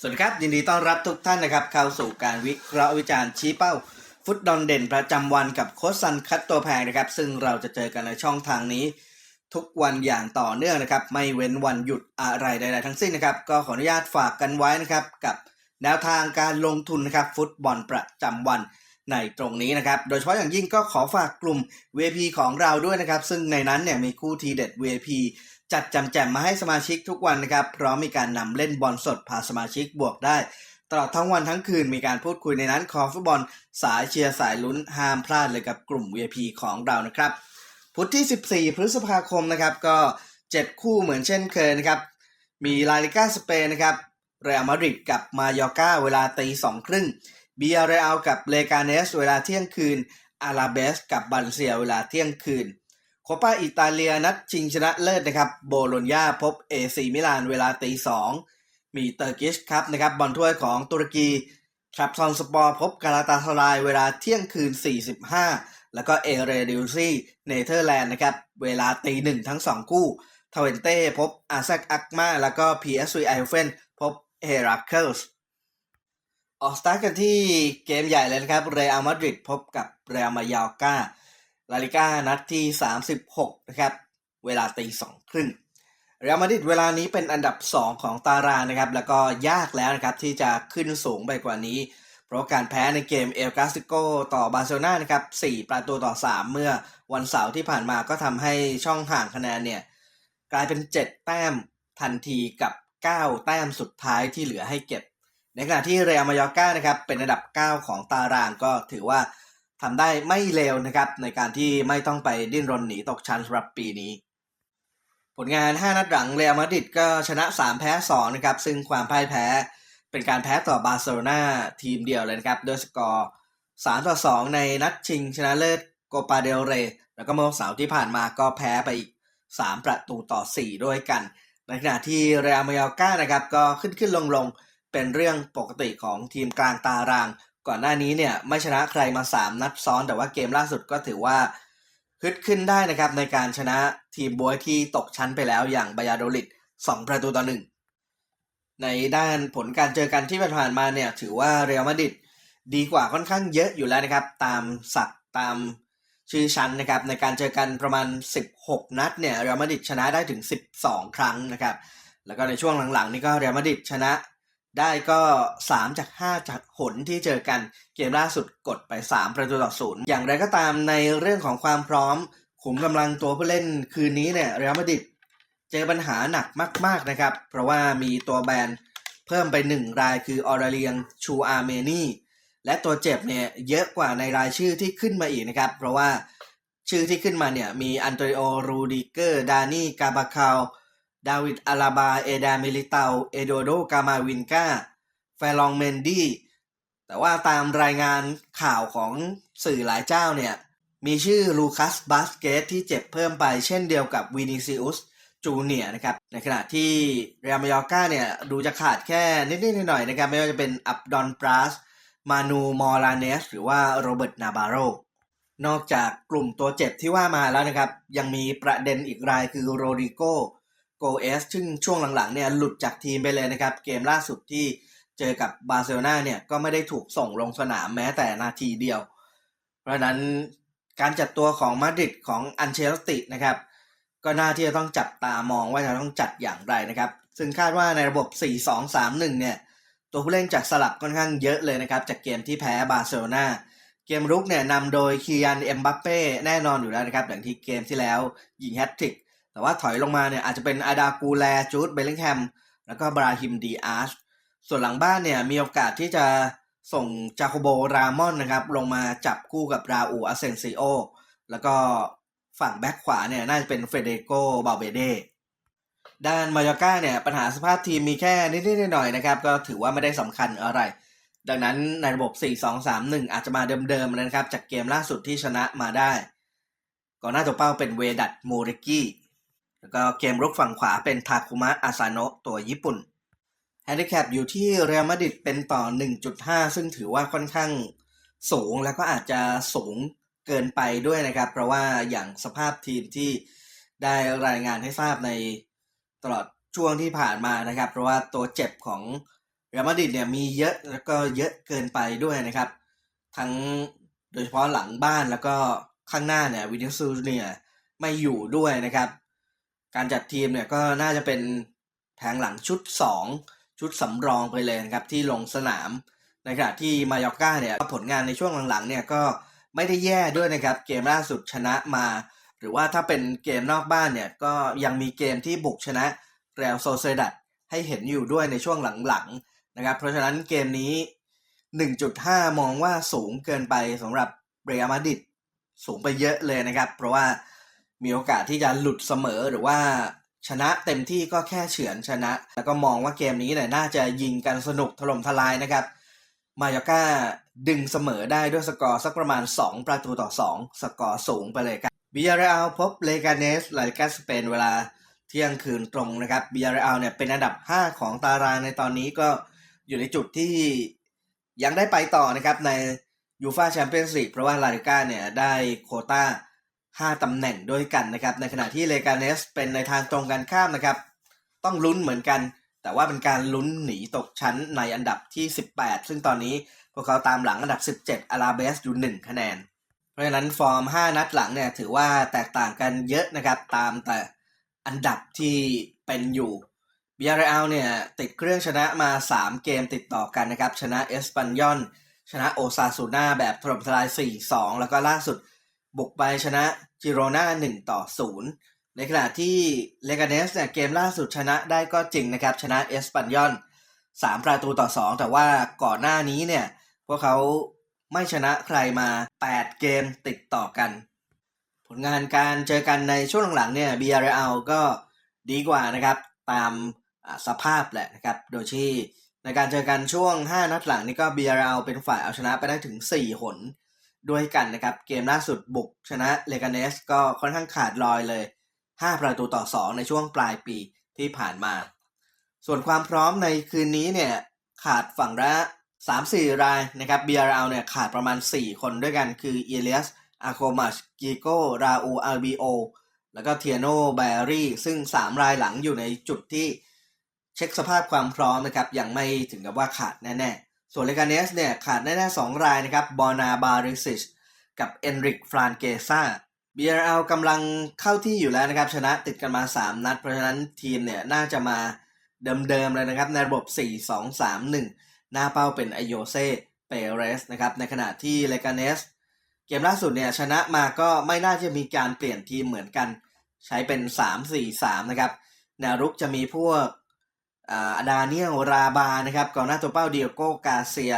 สวัสดีครับ ยินดีต้อนรับทุกท่านนะครับ เข้าสู่การวิเคราะห์วิจารณ์ชี้เป้า ฟุตดอลเด่นประจำวันกับโค้ชซันคัตตัวแพงนะครับ ซึ่งเราจะเจอกันในช่องทางนี้ ทุกวันอย่างต่อเนื่องนะครับ ไม่เว้นวันหยุดอะไรใดๆทั้งสิ้นนะครับ ก็ขออนุญาตฝากกันไว้นะครับ กับแนวทางการลงทุนนะครับ ฟุตบอลประจำวันในตรงนี้นะครับ โดยเฉพาะอย่างยิ่งก็ขอฝากกลุ่ม VP ของเราด้วยนะครับ ซึ่งในนั้นเนี่ยมีคู่ทีเด็ด VP จัดจำแจมมาให้สมาชิกทุกวันนะครับ พร้อมมีการนำเล่นบอลสดพาสมาชิกบวกได้ ตลอดทั้งวันทั้งคืนมีการพูดคุยในนั้นคอฟุตบอลสายเชียร์สายลุ้นห้ามพลาดเลยกับกลุ่ม VIP ของเรานะครับ พุธที่ 14 พฤษภาคมนะครับก็ 7 คู่เหมือนเช่นเคยนะครับ มีลาลิก้าสเปนนะครับเรอัลมาดริดกับมายอร์กาเวลาตีสองครึ่งเบียเรอัลกับเลกาเนสเวลาเที่ยงคืนอาราเบสกับบันเซียเวลาเที่ยงคืน โคปาอิตาเลียนัดชิงชนะเลิศนะครับ โบโลญญาพบเอซีมิลานเวลาตีสองมีเตอร์กิชครับนะครับบอลถ้วยของตุรกีทรัพซอนสปอร์พบกาลาตาสลายเวลาเที่ยงคืน 45 แล้วก็เอเรดิวซี่เนเธอร์แลนด์นะครับ เวลาตีหนึ่งทั้งสองคู่ทเวนเต้พบอาแซกอักมาแล้วก็ PSV ไอเฟนพบเฮราเคิลส์ออกสตาร์ทกันที่เกมใหญ่เลยนะครับ เรอัลมาดริดพบกับเรอัลมายอร์กา ลาลิก้านัดที่ 36 นะครับ เวลาตีสองครึ่งเรอัลมาดริดเวลานี้เป็นอันดับ 2 ของตารางนะครับ แล้วก็ยากแล้วนะครับ ที่จะขึ้นสูงไปกว่านี้ เพราะการแพ้ในเกมเอลกาซิโกต่อบาร์เซโลนานะครับ4ประตูต่อ 3 เมื่อวันเสาร์ที่ผ่านมาก็ทำให้ช่องห่างคะแนนเนี่ยกลายเป็น 7 แต้มทันทีกับ 9 แต้มสุดท้ายที่เหลือให้เก็บ ในขณะที่เรอัลมายอร์กานะครับเป็นอันดับ 9 ของตารางก็ถือว่า ทำได้ไม่เลวนะครับ ในการที่ไม่ต้องไปดิ้นรนหนีตกชั้นสำหรับปีนี้ ผลงาน 5 นัดหลังเรอัลมาดริดก็ชนะ 3 แพ้ 2 นะครับ ซึ่งความพ่ายแพ้เป็นการแพ้ต่อบาร์เซโลนาทีมเดียวเลยนะครับโดยสกอร์ 3 ต่อ 2 ในนัดชิงชนะเลิศโกปาเดลเร แล้วก็เมื่อเสาร์ที่ผ่านมาก็แพ้ไปอีก 3 ประตูต่อ 4 ด้วยกัน ในขณะที่เรอัลมายอร์กานะครับก็ขึ้นขึ้นลงลงเป็นเรื่องปกติของทีมกลางตาราง ก่อนหน้านี้เนี่ยไม่ชนะใครมา 3 นัดซ้อน แต่ว่าเกมล่าสุดก็ถือว่าฮึดขึ้นได้นะครับในการชนะทีมบวยที่ตกชั้นไปแล้วอย่างบายาโดลิด2 ประตูต่อ1ในด้านผลการเจอกันที่ผ่านมาเนี่ยถือว่าเรอัลมาดริดดีกว่าค่อนข้างเยอะอยู่แล้วนะครับ ตามสักตามชื่อชั้นนะครับในการเจอกันประมาณ 16 นัดเนี่ยเรอัลมาดริดชนะได้ถึง 12 ครั้งนะครับ แล้วก็ในช่วงหลังๆ นี่ก็เรอัลมาดริดชนะ ได้ก็ 3 จาก 5 จากหนที่เจอกันเกมล่าสุดกดไป 3 ประตูต่อศูนย์อย่างไรก็ตามในเรื่องของความพร้อมขุมกำลังตัวผู้เล่นคืนนี้เนี่ยเรอัลมาดริดเจอปัญหาหนักมาก ๆนะครับ เพราะว่ามีตัวแบนเพิ่มไป 1 รายคือออร์เรียงชูอาร์เมนีและตัวเจ็บเนี่ยเยอะกว่าในรายชื่อที่ขึ้นมาอีกนะครับ เพราะว่าชื่อที่ขึ้นมาเนี่ยมีอันโตนิโอรูดิเกอร์ ดานี่กาบาคาล ดาวิดอาราบา เอดามิลิเตา เอโดโด กามาวินกาแฟลองเมนดี้ แต่ว่าตามรายงานข่าวของสื่อหลายเจ้าเนี่ย มีชื่อลูคัส บาสเกตที่เจ็บเพิ่มไปเช่นเดียวกับวินิซิอุสจูเนียนะครับ ในขณะที่เรอัลมายอร์กาเนี่ย ดูจะขาดแค่นิดๆหน่อยๆนะครับ ไม่ว่าจะเป็นอับดอนปราส มานู มอราเนส หรือว่าโรเบิร์ต นาบาโรนอกจากกลุ่มตัวเจ็บที่ว่ามาแล้วนะครับ ยังมีประเด็นอีกรายคือโรดิโก โกเอสซึ่งช่วงหลังๆเนี่ยหลุดจากทีมไปเลยนะครับ เกมล่าสุดที่เจอกับบาร์เซโลนาเนี่ยก็ไม่ได้ถูกส่งลงสนามแม้แต่นาทีเดียว เพราะนั้นการจัดตัวของมาดริดของอันเชลตินะครับ ก็น่าที่จะต้องจับตามองว่าจะต้องจัดอย่างไรนะครับ ซึ่งคาดว่าในระบบ 4-2-3-1 เนี่ย ตัวผู้เล่นจากสลับค่อนข้างเยอะเลยนะครับ จากเกมที่แพ้บาร์เซโลนาเกมรุกเนี่ยนำโดยคียันเอ็มบัปเป้แน่นอนอยู่แล้วนะครับอย่างที่เกมที่แล้วยิงแฮตทริก แต่ว่าถอยลงมาเนี่ยอาจจะเป็นอาดากูแลจูดเบลลิงแฮมแล้วก็บราฮิมดีอาร์ชส่วนหลังบ้านเนี่ยมีโอกาสที่จะส่งจาโคโบรามอนนะครับลงมาจับคู่กับราอูอาเซนซิโอแล้วก็ฝั่งแบ็คขวาเนี่ยน่าจะเป็นเฟเดโกบาเบเดด้านมายอร์กาเนี่ยปัญหาสภาพทีมมีแค่นิดๆหน่อยๆนะครับก็ถือว่าไม่ได้สำคัญอะไร ดังนั้นในระบบ 4-2-3-1 อาจจะมาเดิมๆนะครับจากเกมล่าสุดที่ชนะมาได้ก่อนหน้าตัวเป้าเป็นเวดัตโมริกิ แล้วก็เกมรุกฝั่งขวาเป็นทาคุมะอาซาโนะตัวญี่ปุ่นแฮนดิแคปอยู่ที่เรอัลมาดริดเป็นต่อ 1.5 ซึ่งถือว่าค่อนข้างสูงแล้วก็อาจจะสูงเกินไปด้วยนะครับ เพราะว่าอย่างสภาพทีมที่ได้รายงานให้ทราบในตลอดช่วงที่ผ่านมานะครับ เพราะว่าตัวเจ็บของเรอัลมาดริดเนี่ยมีเยอะแล้วก็เยอะเกินไปด้วยนะครับ ทั้งโดยเฉพาะหลังบ้านแล้วก็ข้างหน้าเนี่ยวินิซูเนี่ยไม่อยู่ด้วยนะครับ การจัดทีมเนี่ยก็น่าจะเป็นแผงหลังชุด 2 ชุดสำรองไปเลยนะครับที่ลงสนาม ในขณะที่มายอก้าเนี่ยผลงานในช่วงหลังๆเนี่ยก็ไม่ได้แย่ด้วยนะครับเกมล่าสุดชนะมา หรือว่าถ้าเป็นเกมนอกบ้านเนี่ยก็ยังมีเกมที่บุกชนะเรอัลโซเซดัดให้เห็นอยู่ด้วยในช่วงหลังๆนะครับเพราะฉะนั้นเกมนี้ 1.5 มองว่าสูงเกินไปสำหรับเรอัลมาดริดสูงไปเยอะเลยนะครับ เพราะว่า มีโอกาสที่จะหลุดเสมอหรือว่าชนะเต็มที่ก็แค่เฉือนชนะ แล้วก็มองว่าเกมนี้เนี่ยน่าจะยิงกันสนุกถล่มทลายนะครับ มายอร์ก้าดึงเสมอได้ด้วยสกอร์สักประมาณ 2 ประตูต่อ 2 สกอร์สูงไปเลยครับบิยาเรอัลพบเลกาเนสลาลิกาสเปนเวลาเที่ยงคืนตรงนะครับบิยาเรอัลเนี่ยเป็นอันดับ 5 ของตารางในตอนนี้ก็อยู่ในจุดที่ยังได้ไปต่อนะครับในยูฟาแชมเปี้ยนส์ลีกเพราะว่าลาลิก้าเนี่ยได้โควต้า 5 ตำแหน่งด้วยกันนะครับ ในขณะที่เลกาเนสเป็นในทางตรงกันข้ามนะครับ ต้องลุ้นเหมือนกัน แต่ว่าเป็นการลุ้นหนีตกชั้นในอันดับที่ 18 ซึ่งตอนนี้พวกเขาตามหลังอันดับ 17 อาราเบสอยู่ 1 คะแนน เพราะฉะนั้นฟอร์ม 5 นัดหลังเนี่ยถือว่าแตกต่างกันเยอะนะครับ ตามแต่อันดับที่เป็นอยู่บิยาเรอัลเนี่ยติดเครื่องชนะมา 3 เกมติดต่อกันนะครับ ชนะเอสปันยอน ชนะโอซาซูนาแบบถล่มทลาย 4-2 แล้วก็ล่าสุด บุกไปชนะจิโรนา1ต่อ 0 ในขณะที่เลกาเนสเนี่ยเกมล่าสุดชนะได้ก็จริงนะครับ ชนะเอสปันยอน3 ประตูต่อ 2 แต่ว่าก่อนหน้านี้เนี่ย พวกเขาไม่ชนะใครมา 8 เกมติดต่อกัน ผลงานการเจอกันในช่วงหลังๆเนี่ยบีอาร์เอลก็ดีกว่านะครับ ตามสภาพแหละนะครับ โดยที่ในการเจอกันช่วง 5 นัดหลังนี่ก็ BRL เป็นฝ่ายเอาชนะไปได้ถึง 4 หน ด้วยกันนะครับ เกมล่าสุดบุกชนะเลกาเนสก็ค่อนข้างขาดลอยเลย 5 ประตูต่อ 2 ในช่วงปลายปีที่ผ่านมา ส่วนความพร้อมในคืนนี้เนี่ยขาดฝั่งละ3-4 รายนะครับ BRL เนี่ยขาดประมาณ 4 คนด้วยกันคือเอเลียสอาโคมัชกิโกราอูอาร์บีโอแล้วก็เทียโนแบรี่ ซึ่ง 3 รายหลังอยู่ในจุดที่เช็คสภาพความพร้อมนะครับ ยังไม่ถึงกับว่าขาดแน่ ๆ ส่วนเลกาเนสเนี่ยขาดแน่ๆ2รายนะครับบอนาบาริซิชกับเอนริกฟรานเกซ่า BRL กำลังเข้าที่อยู่แล้วนะครับ ชนะติดกันมา 3 นัด เพราะฉะนั้นทีมเนี่ยน่าจะมาเดิมๆเลยนะครับ ในระบบ 4-2-3-1 หน้าเป้าเป็นไอโยเซ่เปเรสนะครับ ในขณะที่เลกาเนสเกมล่าสุดเนี่ยชนะมาก็ไม่น่าจะมีการเปลี่ยนทีมเหมือนกัน ใช้เป็น 3-4-3 นะครับแนวรุกจะมีพวก อาดาเนียลราบานะครับก่อนหน้าตัวเป้าเดียโกกาเซีย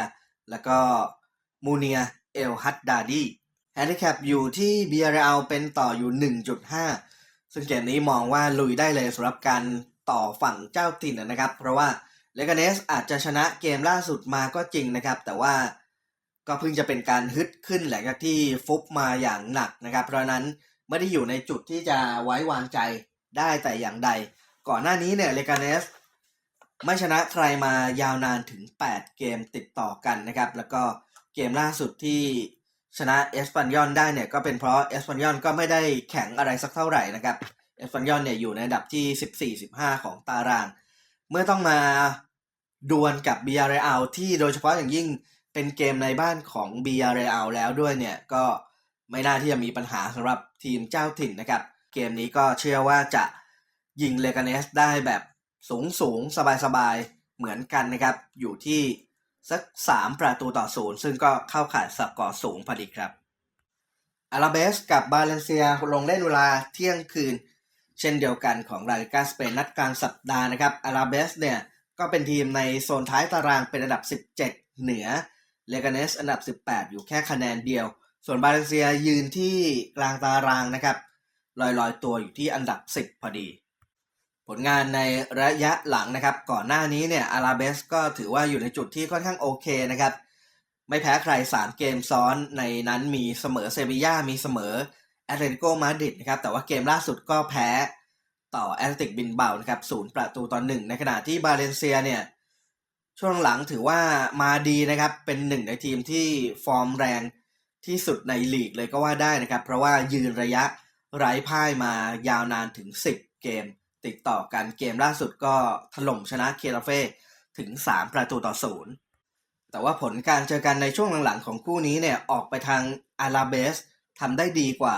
แล้วก็มูเนียเอลฮัตดาดีแฮนดิแคปอยู่ที่เบียร์เอาเป็นต่ออยู่ 1.5 ซึ่งเกมนี้มองว่าลุยได้เลยสำหรับการต่อฝั่งเจ้าถิ่นนะครับ เพราะว่าเลกาเนสอาจจะชนะเกมล่าสุดมาก็จริงนะครับ แต่ว่าก็เพิ่งจะเป็นการฮึดขึ้นหลังจากที่ฟุบมาอย่างหนักนะครับ เพราะนั้นไม่ได้อยู่ในจุดที่จะไว้วางใจได้แต่อย่างใด ก่อนหน้านี้เนี่ยเลกาเนส ไม่ชนะใครมายาวนานถึง 8 เกมติดต่อกันนะครับ แล้วก็เกมล่าสุดที่ชนะเอสปันยอนได้เนี่ยก็เป็นเพราะเอสปันยอนก็ไม่ได้แข็งอะไรสักเท่าไหร่นะครับเอสปันยอนเนี่ยอยู่ในอันดับที่ 14-15 ของตาราง เมื่อต้องมาดวลกับบีอาร์เรอัลที่โดยเฉพาะอย่างยิ่งเป็นเกมในบ้านของบีอาร์เรอัลแล้วด้วยเนี่ยก็ไม่น่าที่จะมีปัญหาสำหรับทีมเจ้าถิ่นนะครับ เกมนี้ก็เชื่อว่าจะยิงเลกาเนสได้แบบ สูงสูงสบายสบายเหมือนกันนะครับ อยู่ที่สัก 3 ประตูต่อศูนย์ซึ่งก็เข้าข่ายสกอร์สูงพอดีครับอาราเบสกับบาเลนเซียลงเล่นเวลาเที่ยงคืน เช่นเดียวกันของลาลิกาสเปนนัดกลางสัปดาห์นะครับอาราเบสเนี่ยก็เป็นทีมในโซนท้ายตารางเป็นอันดับ 17 เหนือเลกาเนสอันดับ 18 อยู่แค่คะแนนเดียว ส่วนบาเลนเซียยืนที่กลางตารางนะครับลอยๆ ตัวอยู่ที่อันดับ 10 พอดี ผลงานในระยะหลังนะครับ ก่อนหน้านี้เนี่ยอาราเบสก็ถือว่าอยู่ในจุดที่ค่อนข้างโอเคนะครับ ไม่แพ้ใคร3เกมซ้อนในนั้นมีเสมอเซบีย่ามีเสมอแอตเลติโกมาดริดนะครับแต่ว่าเกมล่าสุดก็แพ้ต่อแอตเลติกบินเบานะครับศูนย์ประตูต่อหนึ่งในขณะที่บาเลนเซียเนี่ยช่วงหลังถือว่ามาดีนะครับเป็นหนึ่งในทีมที่ฟอร์มแรงที่สุดในลีกเลยก็ว่าได้นะครับ เพราะว่ายืนระยะไร้พ่ายมายาวนานถึง 10 เกม ติดต่อกันเกมล่าสุดก็ถล่มชนะเคราเฟ่ถึง 3 ประตูต่อศูนย์แต่ว่าผลการเจอกันในช่วงหลังๆของคู่นี้เนี่ยออกไปทางอาราเบสทำได้ดีกว่า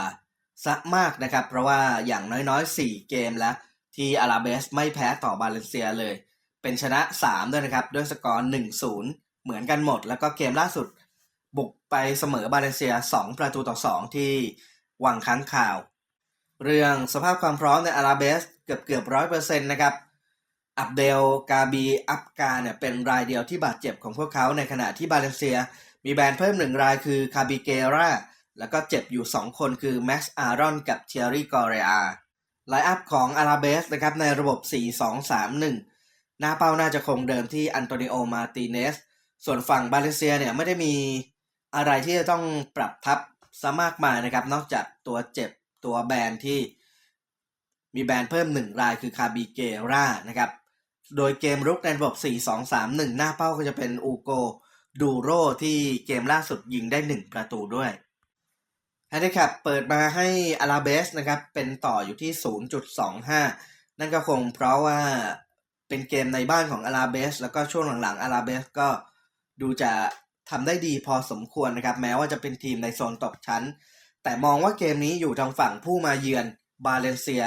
ซะมากนะครับ เพราะว่าอย่างน้อยๆ 4 เกมแล้ว ที่อาราเบสไม่แพ้ต่อบาเลนเซียเลย เป็นชนะ 3 ด้วยนะครับ ด้วยสกอร์1-0 เหมือนกันหมด แล้วก็เกมล่าสุด บุกไปเสมอบาเลนเซีย 2 ประตูต่อ 2 ที่วังค้างข่าว เรื่องสภาพความพร้อมในอาราเบสเกือบเกือบร้อยเปอร์เซ็นต์นะครับอับเดลกาบีอัปกาเนี่ยเป็นรายเดียวที่บาดเจ็บของพวกเขาในขณะที่บาเลนเซีย มีแบนเพิ่มหนึ่งรายคือคาบิเกราแล้วก็เจ็บอยู่ 2 คนคือแม็กซ์อารอนกับเทียรี่กอเรียไลอัพของอาราเบสนะครับในระบบ 4-2-3-1 หน้าเป้าน่าจะคงเดิมที่อันโตนิโอมาติเนส ส่วนฝั่งบาเลเซียเนี่ยไม่ได้มีอะไรที่จะต้องปรับทับซะมากมายนะครับ นอกจากตัวเจ็บ ตัวแบรนที่มีแบรนเพิ่มหนึ่งรายคือคาบิเกรานะครับ โดยเกมรุกในระบบ 4-2-3-1 หน้าเป้าก็จะเป็นอูโกดูโรที่เกมล่าสุดยิงได้ 1 ประตูด้วยฮน d ด c ค p เปิดมาให้อาราเบสนะครับ เป็นต่ออยู่ที่ 0.25 นั่นก็คงเพราะว่าเป็นเกมในบ้านของอาราเบสแล้วก็ช่วงหลังๆอาราเบสก็ดูจะทำได้ดีพอสมควรนะครับ แม้ว่าจะเป็นทีมในโซนตกชั้น แต่มองว่าเกมนี้อยู่ทางฝั่งผู้มาเยือนบาเลนเซีย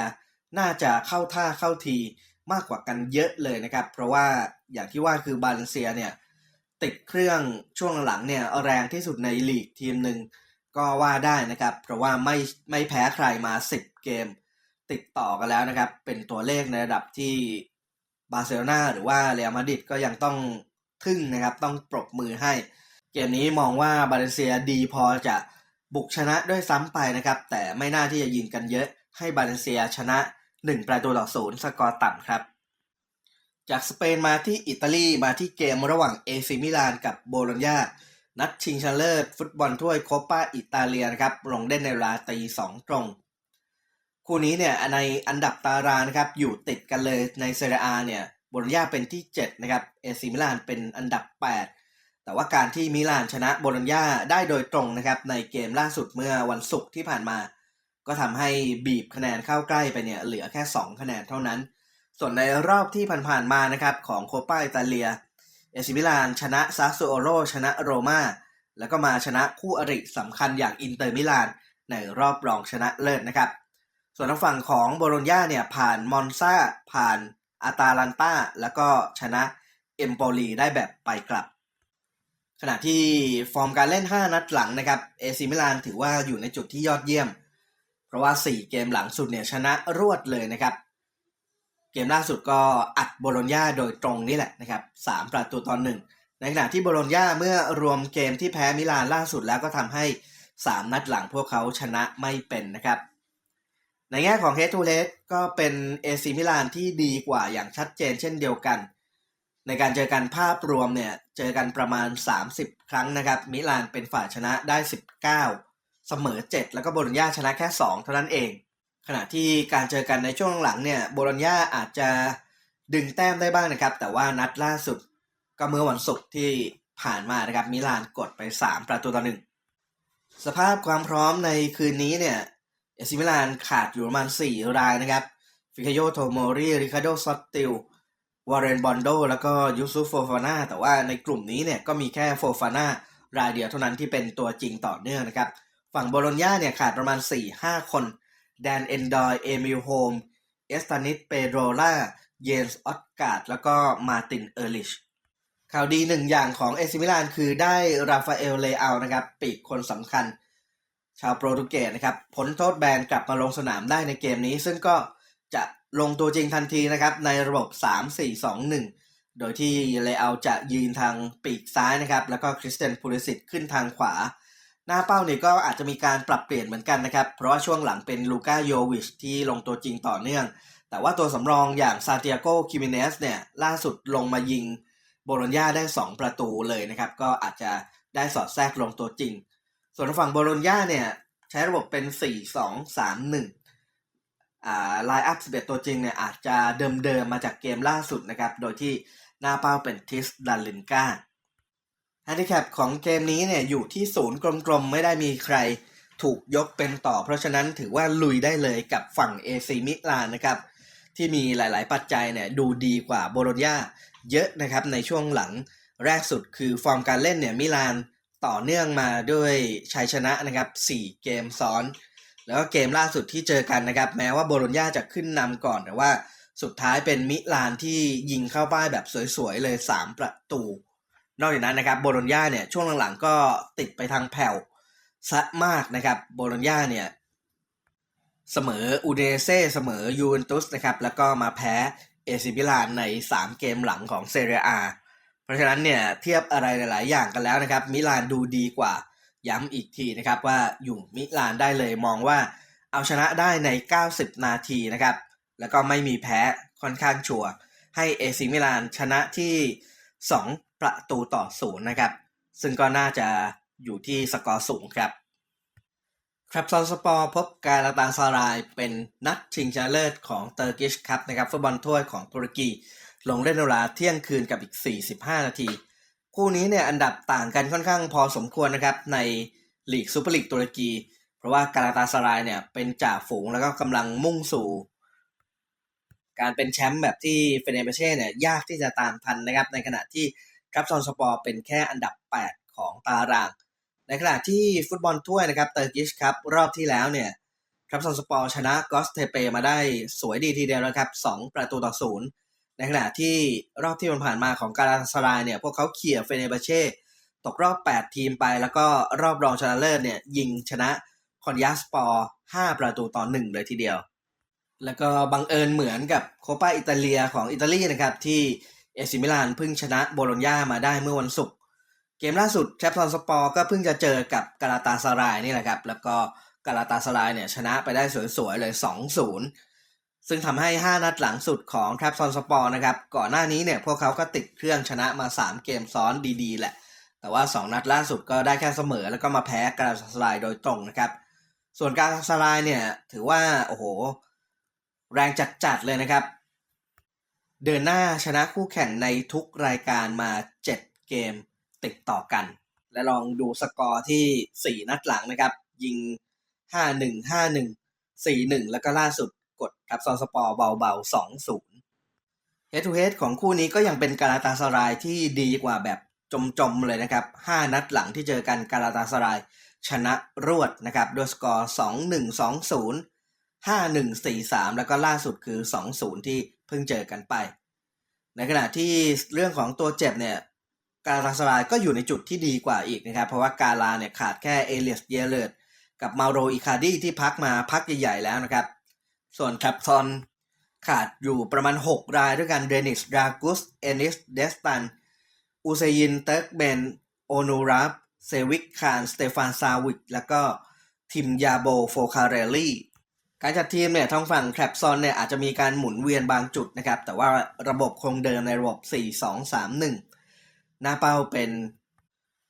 น่าจะเข้าท่าเข้าทีมากกว่ากันเยอะเลยนะครับ เพราะว่าอย่างที่ว่าคือบาเลนเซียเนี่ยติดเครื่องช่วงหลังเนี่ยแรงที่สุดในลีกทีมหนึ่งก็ว่าได้นะครับ เพราะว่าไม่ไม่แพ้ใครมา 10 เกม ติดต่อกันแล้วนะครับ เป็นตัวเลขในระดับที่บาร์เซโลนาหรือว่าเรอัลมาดริดก็ยังต้องทึ่งนะครับ ต้องปรบมือให้ เกมนี้มองว่าบาเลนเซียดีพอจะ บุกชนะด้วยซ้ำไปนะครับ แต่ไม่น่าที่จะยิงกันเยอะให้บาเลนเซียชนะ 1 ประตูต่อศูนย์สกอร์ต่ำครับ จากสเปนมาที่อิตาลีมาที่เกมระหว่างเอซิมิลานกับโบโลญญานัดชิงชนะเลิศฟุตบอลถ้วยโคปาอิตาเลียนะครับลงเล่นในเวลาตีสองตรง คู่นี้เนี่ยในอันดับตารางนะครับอยู่ติดกันเลยในเซเรียอาเนี่ยโบโลญญาเป็นที่ 7 นะครับ เอซิมิลานเป็นอันดับ 8 แต่ว่าการที่มิลานชนะโบโลญญาได้โดยตรงนะครับในเกมล่าสุดเมื่อวันศุกร์ที่ผ่านมา ก็ทำให้บีบคะแนนเข้าใกล้ไปเนี่ยเหลือแค่ 2 คะแนนเท่านั้น ส่วนในรอบที่ผ่านๆมานะครับของโคปาอิตาเลีย เอซิมิลานชนะซาสโอโรชนะโรมาแล้วก็มาชนะคู่อริสำคัญอย่างอินเตอร์มิลานในรอบรองชนะเลิศนะครับ ส่วนทางฝั่งของโบโลญญาเนี่ยผ่านมอนซาผ่านอาตาลันตาแล้วก็ชนะเอมโปลีได้แบบไปกลับ ขณะที่ฟอร์มการเล่น 5 นัดหลังนะครับเอซิมิลานถือว่าอยู่ในจุดที่ยอดเยี่ยม เพราะว่า 4 เกมหลังสุดเนี่ยชนะรวดเลยนะครับ เกมล่าสุดก็อัดโบโลญญาโดยตรงนี่แหละนะครับ3ประตูต่อหนึ่งในขณะที่โบโลญญาเมื่อรวมเกมที่แพ้มิลานล่าสุดแล้วก็ทำให้ 3 นัดหลังพวกเขาชนะไม่เป็นนะครับในแง่ของ Head to Head ก็เป็นเอซิมิลานที่ดีกว่าอย่างชัดเจนเช่นเดียวกัน ในการเจอกันภาพรวมเนี่ย เจอกันประมาณ 30 ครั้งนะครับ มิลานเป็นฝ่ายชนะได้ 19 เสมอ 7 แล้วก็โบโลญญาชนะแค่ 2 เท่านั้นเอง ขณะที่การเจอกันในช่วงหลังเนี่ยโบโลญญาอาจจะดึงแต้มได้บ้างนะครับ แต่ว่านัดล่าสุดก็เมื่อวันศุกร์ที่ผ่านมานะครับ มิลานกดไป 3 ประตูต่อหนึ่งสภาพความพร้อมในคืนนี้เนี่ยเอซิมิลานขาดอยู่ประมาณ 4 รายนะครับ ฟิคาโยโทโมรีริคาโดซอตติล วาเรนบอนโดแล้วก็ยูซุฟโฟฟาน่าแต่ว่าในกลุ่มนี้เนี่ยก็มีแค่โฟฟาน่ารายเดียวเท่านั้นที่เป็นตัวจริงต่อเนื่องนะครับ ฝั่งโบโลญญาเนี่ยขาดประมาณ 4-5 คนแดนเอนดอยเอมิลโฮมเอสตานิสเปโดรล่าเยนส์ออตการ์ดแล้วก็มาตินเออร์ลิชข่าวดีหนึ่งอย่างของเอซิมิลานคือได้ราฟาเอลเลอานะครับ ปีกคนสำคัญ ชาวโปรตุเกสนะครับพ้นโทษแบนกลับมาลงสนามได้ในเกมนี้ ซึ่งก็จะ ลงตัวจริงทันทีนะครับในระบบ 3-4-2-1 โดยที่เลอาจะยืนทางปีกซ้ายนะครับ แล้วก็คริสเตนพูลิสิตขึ้นทางขวา หน้าเป้าเนี่ยก็อาจจะมีการปรับเปลี่ยนเหมือนกันนะครับ เพราะว่าช่วงหลังเป็นลูก้าโยวิชที่ลงตัวจริงต่อเนื่อง แต่ว่าตัวสำรองอย่างซาติอาโกคิมิเนสเนี่ยล่าสุดลงมายิงโบโลญญาได้ 2 ประตูเลยนะครับ ก็อาจจะได้สอดแทรกลงตัวจริง ส่วนฝั่งโบโลญญาเนี่ยใช้ระบบเป็น 4-2-3-1อ่า ไลน์อัพ11 ตัวจริงเนี่ยอาจจะเดิมๆมาจากเกมล่าสุดนะครับ โดยที่หน้าเป้าเป็นทิสดันลินกาแฮนดิแคปของเกมนี้เนี่ยอยู่ที่ศูนย์กลมๆ ไม่ได้มีใครถูกยกเป็นต่อ เพราะฉะนั้นถือว่าลุยได้เลยกับฝั่ง AC มิลานนะครับ ที่มีหลายๆปัจจัยเนี่ยดูดีกว่าโบโลญญาเยอะนะครับในช่วงหลังแรกสุดคือฟอร์มการเล่นเนี่ยมิลานต่อเนื่องมาด้วยชัยชนะนะครับ 4 เกมซ้อน แล้วก็เกมล่าสุดที่เจอกันนะครับ แม้ว่าโบโลญญาจะขึ้นนำก่อนแต่ว่าสุดท้ายเป็นมิลานที่ยิงเข้าป้ายแบบสวยๆเลย 3 ประตู นอกจากนั้นนะครับโบโลญญาเนี่ยช่วงหลังๆก็ติดไปทางแผ่วซะมากนะครับโบโลญญาเนี่ยเสมออูเดเซ่เสมอยูเวนตุสนะครับแล้วก็มาแพ้เอซิมิลานใน 3 เกมหลังของเซเรียอาเพราะฉะนั้นเนี่ยเทียบอะไรหลาย ๆ อย่างกันแล้วนะครับมิลานดูดีกว่า ย้ำอีกทีนะครับว่าอยู่มิลานได้เลยมองว่าเอาชนะได้ใน 90 นาทีนะครับ แล้วก็ไม่มีแพ้ค่อนข้างชัวร์ให้เอซิมิลานชนะที่ 2 ประตูต่อศูนย์นะครับ ซึ่งก็น่าจะอยู่ที่สกอร์สูงครับ ครับซอนสปอร์พบกาลาตาซารายเป็นนัดชิงชนะเลิศของเตอร์กิชครับนะครับฟุตบอลถ้วยของตุรกี ลงเล่นเวลาเที่ยงคืนกับอีก 45 นาที คู่นี้เนี่ยอันดับต่างกันค่อนข้างพอสมควรนะครับในลีกซูเปอร์ลีกตุรกี เพราะว่ากาลาตาซารายเนี่ยเป็นจ่าฝูงแล้วก็กำลังมุ่งสู่ การเป็นแชมป์แบบที่เฟเนเบเช่เนี่ยยากที่จะตามทันนะครับ ในขณะที่ครับซอนสปอร์เป็นแค่อันดับ 8 ของตาราง ในขณะที่ฟุตบอลถ้วยนะครับเตอร์กิชครับรอบที่แล้วเนี่ยครับซอนสปอร์ชนะกอสเทเปมาได้สวยดีทีเดียวนะครับ 2 ประตูต่อศูนย์ ในขณะที่รอบที่มันผ่านมาของการาสรายเนี่ย พวกเขาเขี่ยเฟเนเบเช่ตกรอบ 8 ทีมไป แล้วก็รอบรองชนะเลิศเนี่ย ยิงชนะคอนยาสปอร์5ประตูต่อ1เลยทีเดียว แล้วก็บังเอิญเหมือนกับโคปาอิตาเลียของอิตาลีนะครับ ที่เอซิมิลานเพิ่งชนะโบโลญญามาได้เมื่อวันศุกร์เกมล่าสุดแชปซอนสปอร์ก็เพิ่งจะเจอกับกาลาตาสรายนี่แหละครับ แล้วก็กาลาตาสรายเนี่ยชนะไปได้สวยๆเลย 2-0 ซึ่งทำให้ 5 นัดหลังสุดของแทรปซอนสปอร์นะครับ ก่อนหน้านี้เนี่ยพวกเขาก็ติดเครื่องชนะมา 3 เกมซ้อนดีๆ แหละ แต่ว่า 2 นัดล่าสุดก็ได้แค่เสมอ แล้วก็มาแพ้กาลาสรายโดยตรงนะครับ ส่วนกาลาสรายเนี่ยถือว่า โอ้โห แรงจัดๆเลยนะครับ เดินหน้าชนะคู่แข่งในทุกรายการมา 7 เกมติดต่อกัน และลองดูสกอร์ที่ 4 นัดหลังนะครับ ยิง 5-1 5-1 4-1 แล้วก็ล่าสุด กดทับซอนสปอร์เบาๆ2-0เฮดทูเฮดของคู่นี้ก็ยังเป็นกาลาตาสรายที่ดีกว่าแบบจมๆเลยนะครับ5นัดหลังที่เจอกันกาลาตาสราย ชนะรวดนะครับด้วยสกอร์2-1 2-0 5-1-4-3แล้วก็ล่าสุดคือ2-0ที่เพิ่งเจอกันไป ในขณะที่เรื่องของตัวเจ็บเนี่ยกาลาตาสรายก็อยู่ในจุดที่ดีกว่าอีกนะครับ เพราะว่ากาลาเนี่ยขาดแค่เอเลียสเยเลร์ดกับมาโรอิคาดีที่พักมาพักใหญ่ๆแล้วนะครับ ส่วนแคปซอนขาดอยู่ประมาณ 6 รายด้วยกันเดนิสดรากุส เอนิส เดสตัน อูเซยิน เติร์กเบน โอนูรับเซวิก คาน สเตฟานซาวิก แล้วก็ทิมยาโบ โฟคาเรลลี่ การจัดทีมเนี่ยทางฝั่งแคปซอนเนี่ยอาจจะมีการหมุนเวียนบางจุดนะครับ แต่ว่าระบบคงเดิมในระบบ 4-2-3-1 หน้าเป้าเป็น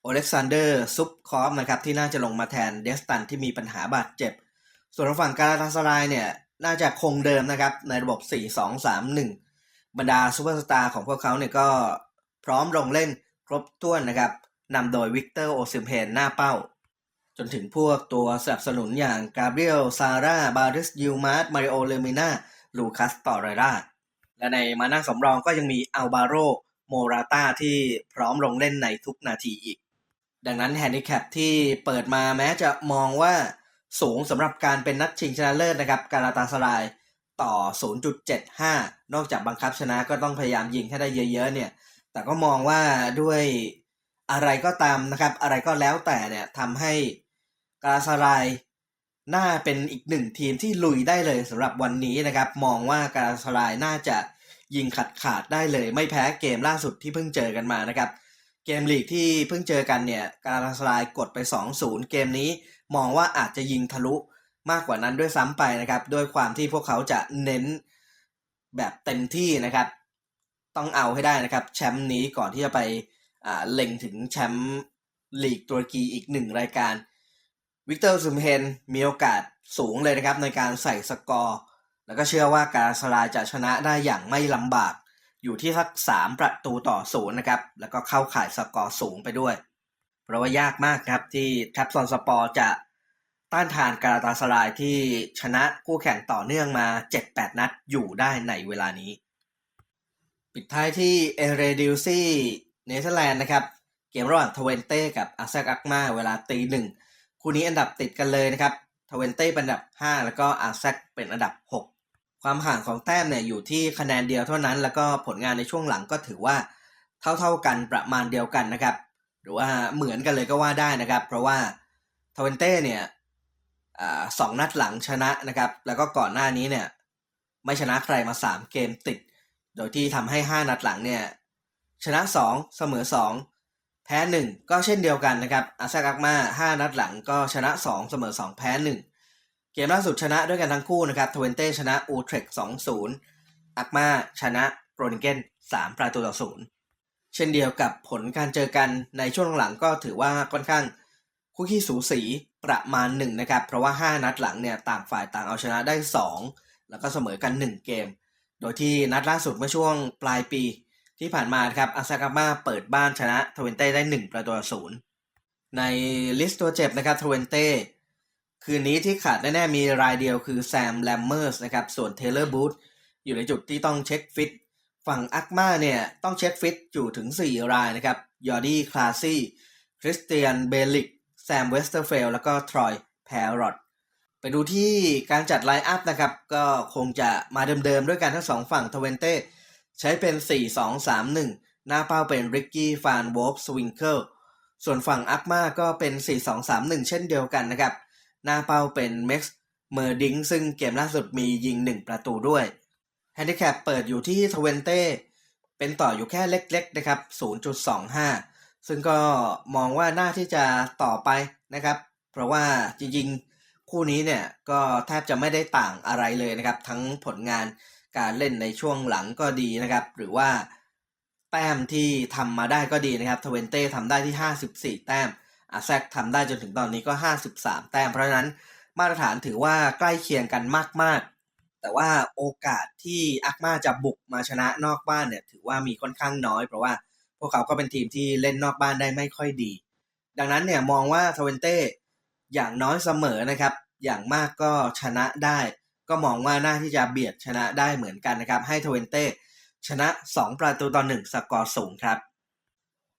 โอเล็กซานเดอร์ซุปคอฟนะครับที่น่าจะลงมาแทนเดสตันที่มีปัญหาบาดเจ็บ ส่วนทางฝั่งกาลาตาสรายเนี่ย น่าจะคงเดิมนะครับ ในระบบ 4-2-3-1 บรรดาซูเปอร์สตาร์ของพวกเขาเนี่ยก็พร้อมลงเล่นครบถ้วนนะครับนำโดยวิกเตอร์โอซิมเพนหน้าเป้า จนถึงพวกตัวสนับสนุนอย่างกาเบรียลซาร่า บาริสยูมาร์ตมาริโอเลมิน่าลูคัสตอเรราและในมานั่งสำรองก็ยังมีอัลบาโรโมราตาที่พร้อมลงเล่นในทุกนาทีอีก ดังนั้นแฮนดิแคปที่เปิดมาแม้จะมองว่า สูงสำหรับการเป็นนัดชิงชนะเลิศนะครับ กาลาตาสรายต่อ 0.75 นอกจากบังคับชนะก็ต้องพยายามยิงให้ได้เยอะๆเนี่ย แต่ก็มองว่าด้วยอะไรก็ตามนะครับ อะไรก็แล้วแต่เนี่ยทำให้กาลาสรายน่าเป็นอีกหนึ่งทีมที่ลุยได้เลยสำหรับวันนี้นะครับ มองว่ากาลาสรายน่าจะยิงขัดขาดได้เลย ไม่แพ้เกมล่าสุดที่เพิ่งเจอกันมานะครับ เกมลีกที่เพิ่งเจอกันเนี่ยกาลาสรายกดไป 2-0 เกมนี้ มองว่าอาจจะยิงทะลุมากกว่านั้นด้วยซ้ำไปนะครับ ด้วยความที่พวกเขาจะเน้นแบบเต็มที่นะครับ ต้องเอาให้ได้นะครับ แชมป์นี้ก่อนที่จะไปเล็งถึงแชมป์ลีกตุรกีอีกหนึ่งรายการวิกเตอร์ซุมเฮนมีโอกาสสูงเลยนะครับในการใส่สกอร์ แล้วก็เชื่อว่าการสลายจะชนะได้อย่างไม่ลำบาก อยู่ที่สักสามประตูต่อศูนย์นะครับ แล้วก็เข้าข่ายสกอร์สูงไปด้วย เพราะว่ายากมากครับที่แทปซอนสปอร์จะต้านทานการาตาสรายที่ชนะคู่แข่งต่อเนื่องมา 7-8 นัดอยู่ได้ในเวลานี้ ปิดท้ายที่เอเรดิวซี่เนเธอร์แลนด์นะครับ เกมระหว่างทเวนเต้กับอาซกอักมาเวลาตีหนึ่งคู่นี้อันดับติดกันเลยนะครับทเวนเต้เป็นอันดับ 5 แล้วก็อาแซกเป็นอันดับ 6 ความห่างของแต้มเนี่ยอยู่ที่คะแนนเดียวเท่านั้น แล้วก็ผลงานในช่วงหลังก็ถือว่าเท่าๆกันประมาณเดียวกันนะครับ หรือว่าเหมือนกันเลยก็ว่าได้นะครับ เพราะว่าทเวนเต้เนี่ยอสองนัดหลังชนะนะครับ แล้วก็ก่อนหน้านี้เนี่ยไม่ชนะใครมา 3 เกมติด โดยที่ทำให้ 5 นัดหลังเนี่ยชนะ 2 เสมอ 2 แพ้ 1 ก็เช่นเดียวกันนะครับอาซากอักมา 5 นัดหลังก็ชนะ 2 เสมอ 2 แพ้ 1 เกมล่าสุดชนะด้วยกันทั้งคู่นะครับทเวนเต้ชนะอูเทรก2-0อักมาชนะโรนิงเกน3 ประตูต่อ 0 เช่นเดียวกับผลการเจอกันในช่วงหลังก็ถือว่าค่อนข้างคู่ขี้สูสีประมาณหนึ่งนะครับ เพราะว่า 5 นัดหลังเนี่ยต่างฝ่ายต่างเอาชนะได้ 2 แล้วก็เสมอกัน 1 เกม โดยที่นัดล่าสุดเมื่อช่วงปลายปีที่ผ่านมาครับอาซากามาเปิดบ้านชนะทเวนเต้ได้ 1 ประตูศูนย์ในลิสต์ตัวเจ็บนะครับทเวนเต้คืนนี้ที่ขาดแน่ๆมีรายเดียวคือแซมแลมเมอร์สนะครับส่วนเทเลอร์บูธอยู่ในจุดที่ต้องเช็คฟิต ฝั่งอักมาเนี่ยต้องเช็คฟิตอยู่ถึง 4 รายนะครับยอร์ดี้คลาซี่คริสเตียนเบลิกแซมเวสเตอร์เฟลแล้วก็ทรอยแพรอตไปดูที่การจัดไลน์อัพนะครับ ก็คงจะมาเดิมๆด้วยกันทั้งสองฝั่งทเวนเต้ใช้เป็น 4-2-3-1 หน้าเป้าเป็นริกกี้ฟานวอฟสวิงเกิลส่วนฝั่งอักมาก็เป็น 4-2-3-1 เช่นเดียวกันนะครับ หน้าเป้าเป็นเม็กซ์เมอร์ดิงซึ่งเกมล่าสุดมียิง 1 ประตูด้วย แฮนดิแคปเปิดอยู่ที่ทเวนเต้เป็นต่ออยู่แค่เล็กๆนะครับ 0.25 ซึ่งก็มองว่าน่าที่จะต่อไปนะครับ เพราะว่าจริงๆ คู่นี้เนี่ยก็แทบจะไม่ได้ต่างอะไรเลยนะครับ ทั้งผลงานการเล่นในช่วงหลังก็ดีนะครับ หรือว่าแต้มที่ทำมาได้ก็ดีนะครับทเวนเต้ทำได้ที่ 54 แต้มอาแซกทำได้จนถึงตอนนี้ก็ 53 แต้ม เพราะฉะนั้นมาตรฐานถือว่าใกล้เคียงกันมากๆ แต่ว่าโอกาสที่อักมาจะบุกมาชนะนอกบ้านเนี่ยถือว่ามีค่อนข้างน้อย เพราะว่าพวกเขาก็เป็นทีมที่เล่นนอกบ้านได้ไม่ค่อยดี ดังนั้นเนี่ยมองว่าทเวนเต้อย่างน้อยเสมอนะครับ อย่างมากก็ชนะได้ ก็มองว่าน่าที่จะเบียดชนะได้เหมือนกันนะครับ ให้ทเวนเต้ชนะ 2 ประตูต่อ1สกอร์สูงครับ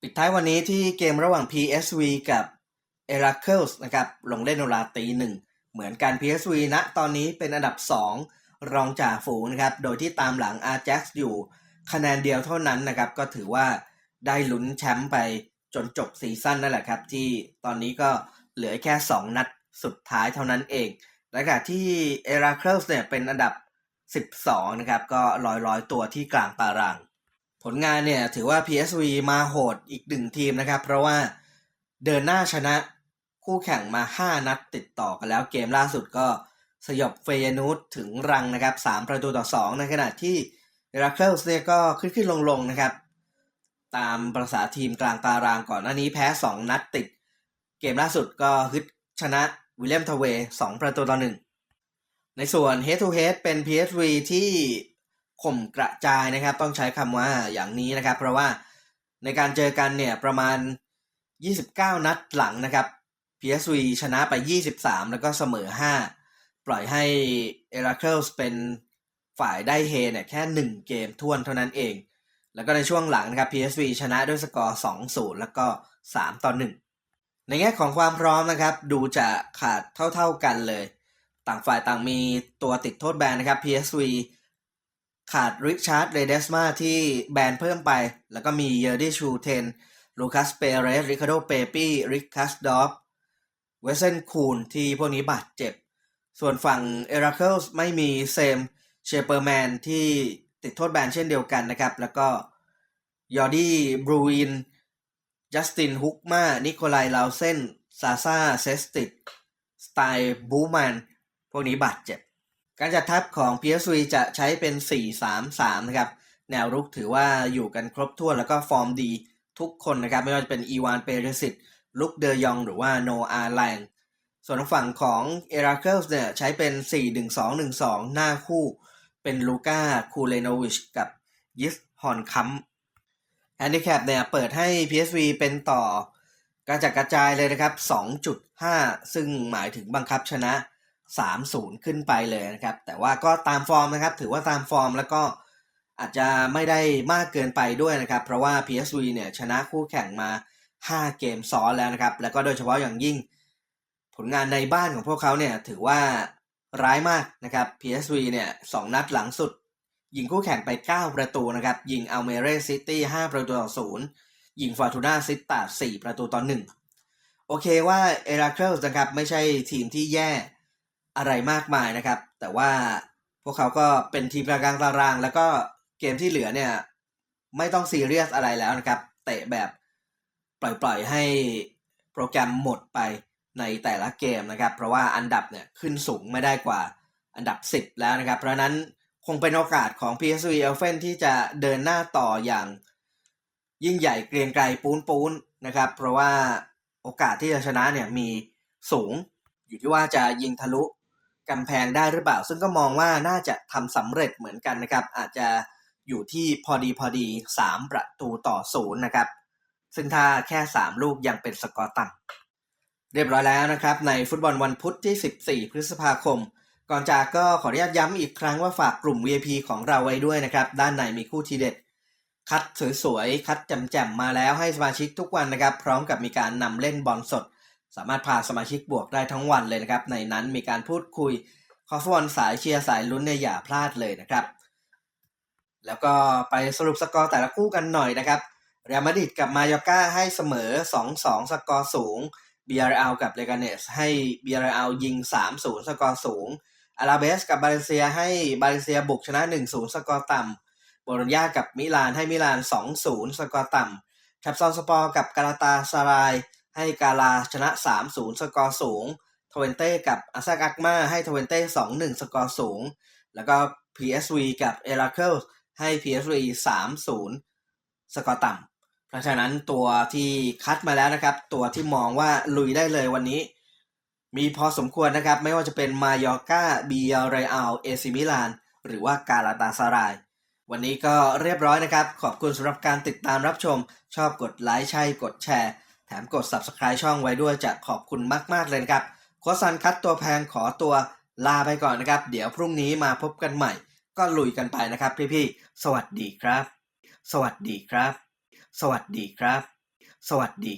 ปิดท้ายวันนี้ที่เกมระหว่าง PSV กับ e r a c l e s นะครับ ลงเล่นเวลาตีหนึ่งเหมือนกัน PSV ณตอนนี้เป็นอันดับ 2 รองจ่าฝูงนะครับ โดยที่ตามหลัง Ajax อยู่คะแนนเดียวเท่านั้นนะครับ ก็ถือว่าได้ลุ้นแชมป์ไปจนจบซีซั่นนั่นแหละครับ ที่ตอนนี้ก็เหลือแค่ 2 นัดสุดท้ายเท่านั้นเองและขณะที่ e r a c l e s เนี่ยเป็นอันดับ 12 นะครับ ก็ลอยลอยตัวที่กลางตาราง ผลงานเนี่ยถือว่า PSV มาโหดอีกหนึ่งทีมนะครับ เพราะว่าเดินหน้าชนะคู่แข่งมา 5 นัดติดต่อกันแล้วเกมล่าสุดก็ สยบเฟยนูตถึงรังนะครับ3ประตูต่อ2ในขณะที่เอราเคิลส์เนี่ยก็ขึ้นขึ้นลงลงนะครับ ตามประษาทีมกลางตารางก่อนหน้านี้แพ้ 2 นัดติด เกมล่าสุดก็ฮึดชนะวิลเลียมทเว2ประตูต่อ1ในส่วน head to head เป็น PSV ที่ข่มกระจายนะครับ ต้องใช้คำว่าอย่างนี้นะครับ เพราะว่าในการเจอกันเนี่ยประมาณ 29 นัดหลังนะครับ PSV ชนะไป 23 แล้วก็เสมอ 5 ปล่อยให้ e r a c l e s เป็นฝ่ายได้เฮเนี่ยแค่ 1 เกมท่วนเท่านั้นเอง แล้วก็ในช่วงหลังนะครับ PSV ชนะด้วยสกอร์ 2-0 แล้วก็ 3 ต่อ 1 ในแง่ของความพร้อมนะครับ ดูจะขาดเท่าๆกันเลย ต่างฝ่ายต่างมีตัวติดโทษแบนนะครับ PSV ขาดริชาร์ดเรเดสมาที่แบนเพิ่มไป แล้วก็มีเยอร์ดิชูเทนลูคัสเปเรสริคาโดเปปี้ริคัสดอฟเวสเซนคูนที่พวกนี้บาดเจ็บ ส่วนฝั่งเอราเคิลส์ไม่มีเซมเชเปอร์แมนที่ติดโทษแบนเช่นเดียวกันนะครับ แล้วก็ยอร์ดี้บรูวินจัสตินฮุกมานิโคลายลาวเซนซาซาเซสติดสไตล์บูแมนพวกนี้บาดเจ็บ การจัดทัพของ PSV จะใช้เป็น 4-3-3 นะครับ แนวรุกถือว่าอยู่กันครบถ้วนแล้วก็ฟอร์มดีทุกคนนะครับ ไม่ว่าจะเป็นอีวานเปเรสิตลุกเดยองหรือว่าโนอาร์แลง ส่วนฝั่งของเอราเคิลส์เนี่ยใช้เป็น 4-1-2-1-2 หน้าคู่ เป็นลูก้าคูเลโนวิชกับยิสฮอนคัมแฮนดิแคปเนี่ยเปิดให้ PSV เป็นต่อกระจัดกระจายเลยนะครับ 2.5 ซึ่งหมายถึงบังคับชนะ 3-0 ขึ้นไปเลยนะครับ แต่ว่าก็ตามฟอร์มนะครับ ถือว่าตามฟอร์มแล้วก็อาจจะไม่ได้มากเกินไปด้วยนะครับ เพราะว่า PSV เนี่ยชนะคู่แข่งมา 5 เกมซ้อนแล้วนะครับ แล้วก็โดยเฉพาะอย่างยิ่ง ผลงานในบ้านของพวกเขาเนี่ยถือว่าร้ายมากนะครับ PSV เนี่ยสองนัดหลังสุด ยิงคู่แข่งไป 9 ประตูนะครับ ยิงอัลเมเรซิตี้5ประตูต่อ0ยิงฟอร์ตูน่าซิตตา4ประตูต่อ1โอเคว่าเอราเคิลนะครับไม่ใช่ทีมที่แย่อะไรมากมายนะครับ แต่ว่าพวกเขาก็เป็นทีมกลางตาราง แล้วก็เกมที่เหลือเนี่ยไม่ต้องซีเรียสอะไรแล้วนะครับ เตะแบบปล่อยๆให้โปรแกรมหมดไป ในแต่ละเกมนะครับ เพราะว่าอันดับเนี่ยขึ้นสูงไม่ได้กว่าอันดับ 10 แล้วนะครับ เพราะนั้นคงเป็นโอกาสของ PSV e l f e n ที่จะเดินหน้าต่ออย่างยิ่งใหญ่เกรียงไกรปูนปูนนะครับ เพราะว่าโอกาสที่จะชนะเนี่ยมีสูงอยู่ที่ว่าจะยิงทะลุกำแพงได้หรือเปล่า ซึ่งก็มองว่าน่าจะทำสำเร็จเหมือนกันนะครับ อาจจะอยู่ที่พอดีพอดี 3 ประตูต่อศูนย์นะครับ ซึ่งถ้าแค่ 3 ลูกยังเป็นสกอร์ต่ำ เรียบร้อยแล้วนะครับในฟุตบอลวันพุธที่ 14 พฤษภาคม ก่อนจากก็ขออนุญาตย้ำอีกครั้งว่าฝากกลุ่ม VIP ของเราไว้ด้วยนะครับ ด้านในมีคู่ทีเด็ด คัดสวยๆ คัดแจ่มๆ มาแล้วให้สมาชิกทุกวันนะครับ พร้อมกับมีการนำเล่นบอลสด สามารถพาสมาชิกบวกได้ทั้งวันเลยนะครับ ในนั้นมีการพูดคุยคอฟบอลสายเชียร์สายลุ้นเนี่ยอย่าพลาดเลยนะครับ แล้วก็ไปสรุปสกอร์แต่ละคู่กันหน่อยนะครับเรอัลมาดริดกับมายอร์กาให้เสมอ 2-2 สกอร์สูง BRL กับเลกาเนสให้ BRL ยิง 3-0 สกอร์สูงอาราเบสกับบาเลเซียให้บาเลเซียบุกชนะ 1-0 สกอร์ต่ำโบโลญญากับมิลานให้มิลาน 2-0 สกอร์ต่ำแทบซอนสปอร์กับกาลาตาซาราย ให้กาลาชนะ 3-0 สกอร์สูงทเวนเต้กับอาซากักมาให้ทเวนเต้ 2-1 สกอร์สูง แล้วก็ PSV กับเอราเคิลให้ PSV 3-0 สกอร์ต่ำ เพราะฉะนั้นตัวที่คัดมาแล้วนะครับ ตัวที่มองว่าลุยได้เลยวันนี้ มีพอสมควรนะครับ ไม่ว่าจะเป็นมายอร์กาบีเอเรอัลเอซิมิลาน หรือว่ากาลาตาซาราย วันนี้ก็เรียบร้อยนะครับ ขอบคุณสำหรับการติดตามรับชม ชอบกดไลค์ใช่กดแชร์ แถมกด Subscribe ช่องไว้ด้วยจะขอบคุณมาก ๆ เลยนะครับโคซันคัดตัวแพงขอตัวลาไปก่อนนะครับ เดี๋ยวพรุ่งนี้มาพบกันใหม่ ก็ลุยกันไปนะครับพี่ๆสวัสดีครับ สวัสดีครับ สวัสดีครับ สวัสดี